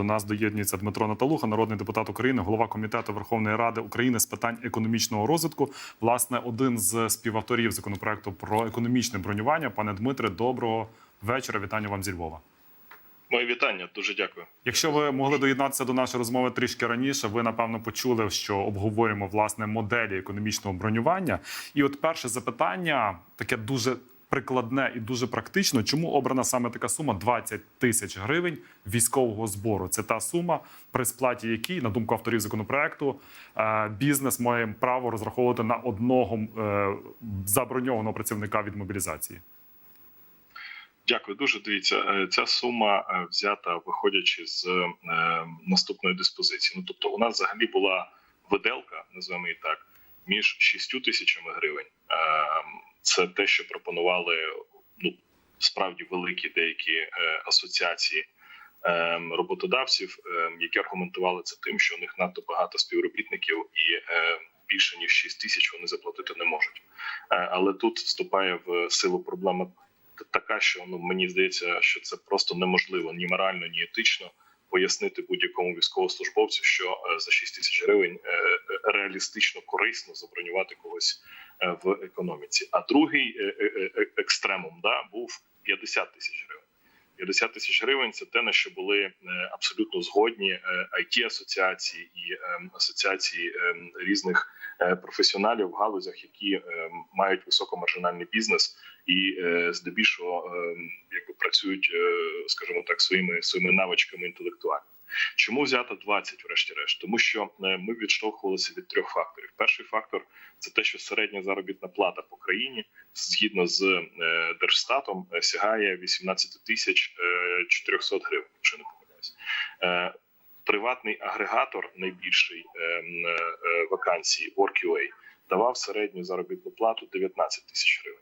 До нас доєднується Дмитро Наталуха, народний депутат України, голова комітету Верховної Ради України з питань економічного розвитку. Власне, один з співавторів законопроекту про економічне бронювання. Пане Дмитре, доброго вечора. Вітання вам зі Львова. Моє вітання, дуже дякую. Якщо ви могли доєднатися до нашої розмови трішки раніше, ви напевно почули, що обговорюємо власне моделі економічного бронювання. І от перше запитання таке дуже прикладне і дуже практично. Чому обрана саме така сума 20 тисяч гривень військового збору? Це та сума, при сплаті якій, на думку авторів законопроекту, е, бізнес має право розраховувати на одного е, заброньованого працівника від мобілізації. Дякую дуже. Дивіться, е, ця сума взята виходячи з наступної диспозиції. Ну тобто, у нас взагалі була виделка, називаємо її так, між 6 тисячами гривень. Це те, що пропонували ну справді великі деякі е, асоціації е, роботодавців, е, які аргументували це тим, що у них надто багато співробітників і е, більше ніж 6 тисяч вони заплатити не можуть. Е, Але тут вступає в силу проблема така, що ну мені здається, що це просто неможливо ні морально, ні етично пояснити будь-якому військовослужбовцю, що е, за 6 тисяч гривень е, е, реалістично корисно забронювати когось в економіці. А другий екстремум да був 50 тисяч гривень. 50 тисяч гривень це те на що були абсолютно згодні it асоціації і е, асоціації е, різних професіоналів в галузях, які е, мають високомаржинальний бізнес і е, здебільшого е, якби працюють, е, скажімо так, своїми своїми навичками інтелектуальними. Чому взято 20, врешті-решт? Тому що е, ми відштовхувалися від трьох факторів. Перший фактор це те, що середня заробітна плата по країні, згідно з е, держстатом, е, сягає 18 тисяч е, 400 гривень, якщо не помиляюсь. Е, Приватний агрегатор найбільший е, м, е, вакансії WorkUA давав середню заробітну плату 19 тисяч гривень.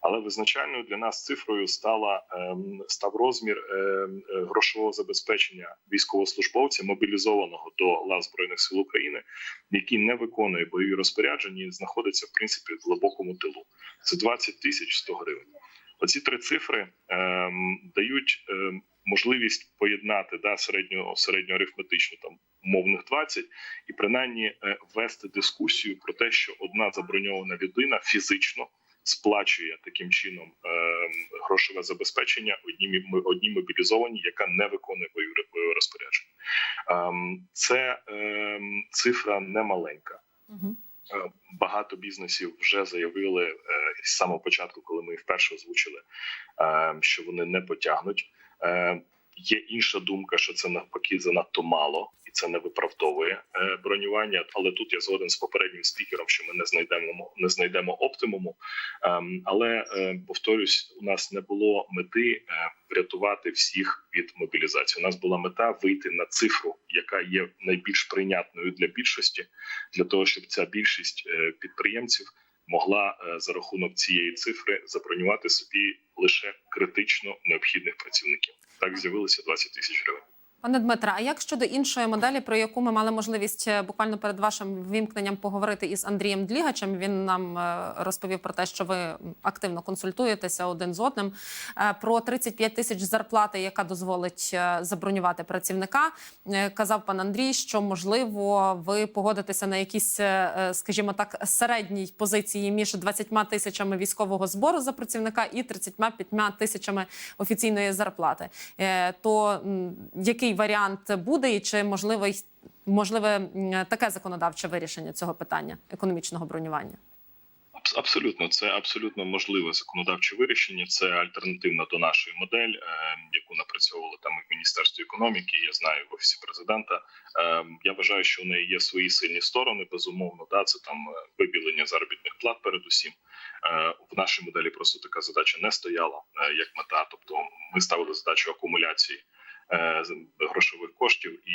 Але визначальною для нас цифрою стала ем, став розмір ем, е, грошового забезпечення військовослужбовця, мобілізованого до лав збройних сил України, який не виконує бойові розпорядження і знаходиться в принципі в глибокому тилу. Це 20 тисяч 100 гривень. Оці три цифри ем, дають ем, можливість поєднати да середньо середньоарифметично там умовних 20 і принаймні е, вести дискусію про те, що одна заброньована людина фізично сплачує таким чином е, грошове забезпечення одній одній мобілізованій, яка не виконує бойове розпорядження. Ем, це ем, цифра немаленька. Угу. Е, Багато бізнесів вже заявили е, з самого початку, коли ми їх вперше озвучили, е, що вони не потягнуть. Е, Є інша думка, що це навпаки занадто мало, і це не виправдовує е, бронювання. Але тут я згоден з попереднім спікером, що ми не знайдемо не знайдемо оптимуму. Ем, Але е, повторюсь, у нас не було мети е, врятувати всіх від мобілізації. У нас була мета вийти на цифру, яка є найбільш прийнятною для більшості, для того, щоб ця більшість підприємців могла е, за рахунок цієї цифри забронювати собі лише критично необхідних працівників. Так з'явилося 20 тисяч гривень. Пане Дмитре, а як щодо іншої моделі, про яку ми мали можливість е, буквально перед вашим вімкненням поговорити із Андрієм Длігачем? Він нам е, розповів про те, що ви активно консультуєтеся один з одним е, про 35 тисяч зарплати, яка дозволить забронювати працівника. Казав пан Андрій, що можливо ви погодитеся на якісь, скажімо так, середній позиції між 20 тисячами військового збору за працівника і 35 тисячами офіційної зарплати. То м, який варіант буде, і чи можливе можливе таке законодавче вирішення цього питання економічного бронювання? Абсолютно, це абсолютно можливе законодавче вирішення. Це альтернативна до нашої модель, е, яку напрацьовували там і в міністерстві економіки. Я знаю в офісі президента. Е, я вважаю, що в неї є свої сильні сторони. Безумовно, да це там е, вибілення заробітних плат. Передусім в нашій моделі просто така задача не стояла як мета. Тобто, ми ставили задачу акумуляції грошових коштів і,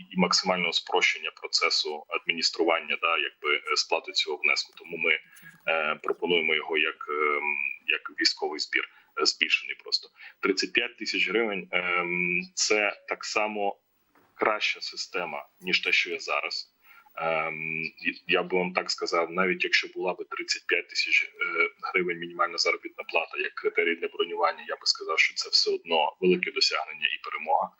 і, і максимального спрощення процесу адміністрування, да, якби е, сплати цього внеску. Тому ми е, пропонуємо його як, е, як військовий збір, е, збільшений просто 35 тисяч гривень. Е, Це так само краща система ніж те, що є зараз. Ем, я би вам так сказав, навіть якщо була би 35 тисяч е, гривень мінімальна заробітна плата як критерій для бронювання, я би сказав, що це все одно велике досягнення і перемога.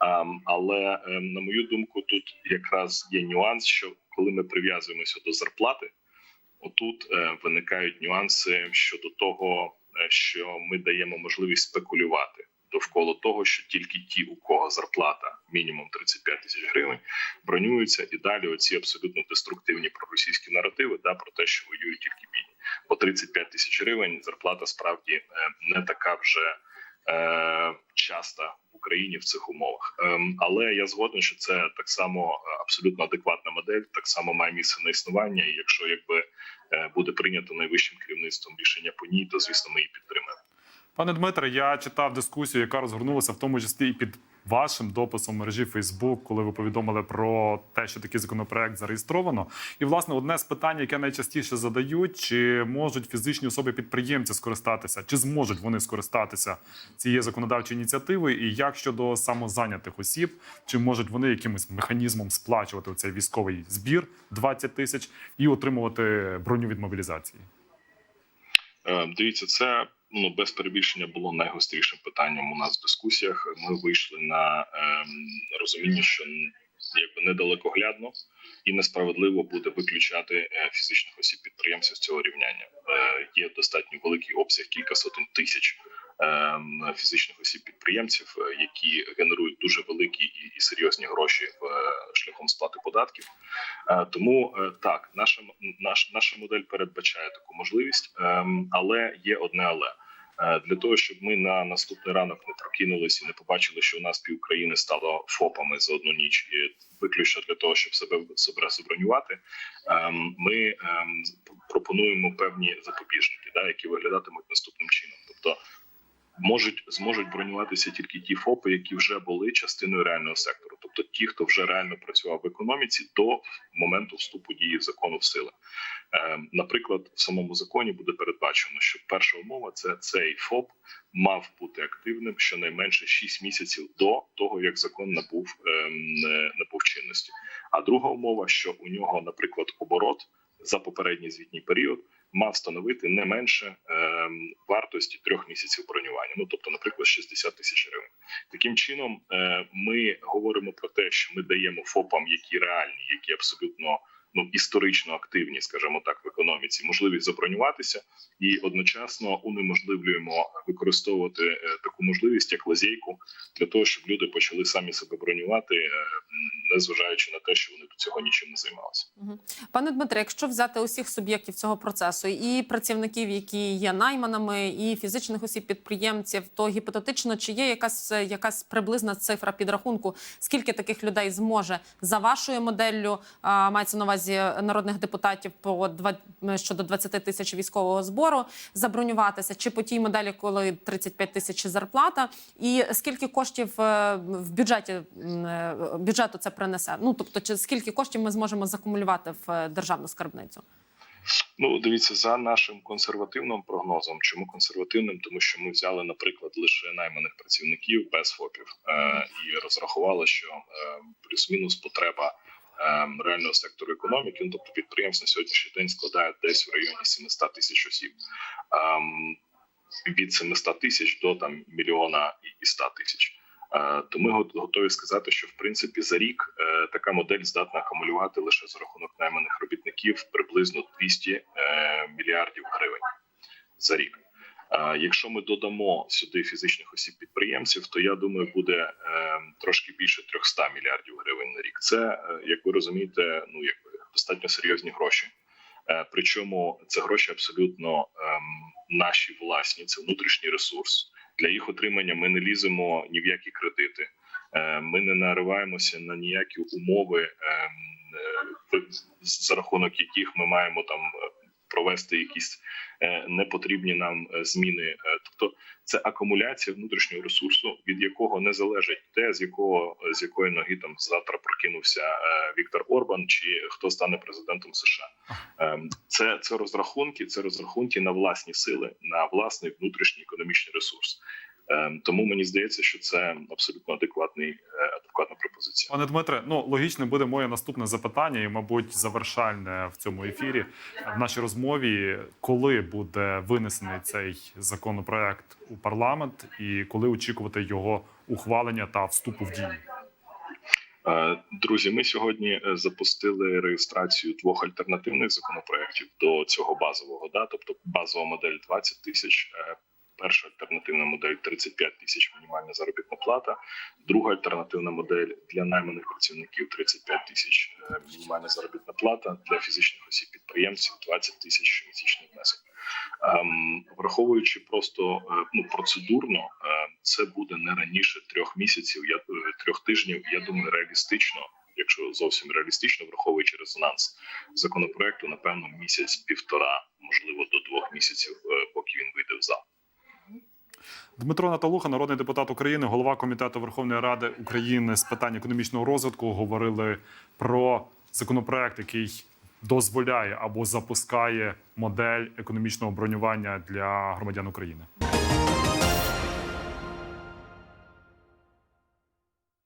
Ем, але ем, на мою думку, тут якраз є нюанс, що коли ми прив'язуємося до зарплати, отут е, виникають нюанси щодо того, е, що ми даємо можливість спекулювати довкола того, що тільки ті, у кого зарплата мінімум 35 тисяч гривень, бронюються і далі оці абсолютно деструктивні проросійські наративи да про те, що воюють тільки бідні. По 35 тисяч гривень зарплата справді е, не така вже е, в Україні в цих умовах. Ем, але я згоден, що це так само е, абсолютно адекватна модель, так само має місце на існування. І якщо якби е, буде прийнято найвищим керівництвом рішення по ній, то звісно ми її підтримаємо. Пане Дмитре, я читав дискусію, яка розгорнулася в тому числі і під вашим дописом мережі Фейсбук, коли ви повідомили про те, що такий законопроект зареєстровано. І власне одне з питань, яке найчастіше задають: чи можуть фізичні особи підприємці скористатися, чи зможуть вони скористатися цією законодавчою ініціативою, і як щодо самозайнятих осіб, чи можуть вони якимось механізмом сплачувати цей військовий збір 20 тисяч і отримувати броню від мобілізації? Е, Дивіться, це ну без перебільшення було найгострішим питанням у нас в дискусіях. Ми вийшли на ем, розуміння, що якби недалекоглядно і несправедливо буде виключати е, фізичних осіб підприємців з цього рівняння. Е, є достатньо великий обсяг, кілька сотень тисяч фізичних осіб підприємців, е, які генерують дуже великі і, серйозні гроші в е, шляхом сплати податків. Е, Тому так, наша наш, наша модель передбачає таку можливість, ем, але є одне але. Для того щоб ми на наступний ранок не прокинулися і не побачили, що у нас пів України стало ФОПами за одну ніч, і виключно для того, щоб себе себе забронювати, ем, ми ем, пропонуємо певні запобіжники, які виглядатимуть наступним чином. Тобто можуть зможуть бронюватися тільки ті ФОПи, які вже були частиною реального сектору, тобто ті, хто вже реально працював в економіці до моменту вступу дії закону в сили. Е, Наприклад, в самому законі буде передбачено, що перша умова це цей ФОП мав бути активним щонайменше 6 місяців до того, як закон набув ем, е, набув чинності. А друга умова, що у нього, наприклад, оборот за попередній звітній період мав становити не менше е, вартості трьох місяців бронювання. Ну тобто, наприклад, 60 тисяч гривень. Таким чином, е, ми говоримо про те, що ми даємо ФОПам, які реальні, які абсолютно ну історично активні, скажімо так, в економіці, можливість забронюватися, і одночасно унеможливлюємо використовувати е, таку можливість як лазейку для того, щоб люди почали самі себе бронювати, е, незважаючи на те, що вони до цього нічим не займалися. Пане Дмитре, якщо взяти усіх суб'єктів цього процесу, і працівників, які є найманами, і фізичних осіб підприємців, то гіпотетично чи є якась якась приблизна цифра підрахунку, скільки таких людей зможе за вашою моделлю, мається на увазі народних депутатів по два щодо 20 тисяч військового збору забронюватися, чи по тій моделі, коли 35 тисяч зарплата, і скільки коштів е, в бюджеті е, бюджету це принесе? Ну тобто, чи скільки коштів ми зможемо закумулювати в е, державну скарбницю? Ну, дивіться, за нашим консервативним прогнозом. Чому консервативним? Тому що ми взяли, наприклад, лише найманих працівників без ФОПів е, і розрахували, що е, плюс-мінус потреба е, реального сектору економіки, ну тобто підприємств на сьогоднішній день складає десь в районі 700 тисяч осіб. Ем, від 700 тисяч до там мільйона і 100 тисяч. Е, То ми готові сказати, що в принципі за рік е, така модель здатна акумулювати лише за рахунок найманих робітників приблизно 200 е, мільярдів гривень за рік. Е, Якщо ми додамо сюди фізичних осіб підприємців, то я думаю, буде е, трошки більше 300 мільярдів гривень на рік. Це е, як ви розумієте, ну якби достатньо серйозні гроші. Причому це гроші абсолютно ем, наші власні, це внутрішній ресурс. Для їх отримання ми не ліземо ні в які кредити. Ми не нариваємося на ніякі умови, ем, за рахунок яких ми маємо там провести якісь е, непотрібні нам е, зміни. Е, Тобто це акумуляція внутрішнього ресурсу, від якого не залежить те, з якого з якої ноги там завтра прокинувся Віктор Орбан чи хто стане президентом США. Ем, Це, це розрахунки, це розрахунки на власні сили, на власний внутрішній економічний ресурс. Ем, Тому мені здається, що це абсолютно адекватний адекватна пропозиція. Пане Дмитре, ну логічне буде моє наступне запитання, і, мабуть, завершальне в цьому ефірі в нашій розмові. Коли буде винесений цей законопроект у парламент, і коли очікувати його ухвалення та вступу в дію? Е, Друзі, ми сьогодні е, запустили реєстрацію двох альтернативних законопроєктів до цього базового. Да, тобто базова модель 20 тисяч. Перша альтернативна модель 35 тисяч мінімальна заробітна плата. Друга альтернативна модель для найманих працівників 35 тисяч е, мінімальна заробітна плата для фізичних осіб підприємців 20 тисяч щомісячний внесок. Ем, враховуючи просто е, ну процедурно, е, це буде не раніше трьох місяців. Я трьох тижнів. Я думаю, реалістично, якщо зовсім реалістично, враховуючи резонанс законопроекту, напевно, місяць-півтора, можливо, до двох місяців, поки він вийде в зал. Дмитро Наталуха, народний депутат України, голова комітету Верховної Ради України з питань економічного розвитку, говорили про законопроект, який дозволяє або запускає модель економічного бронювання для громадян України.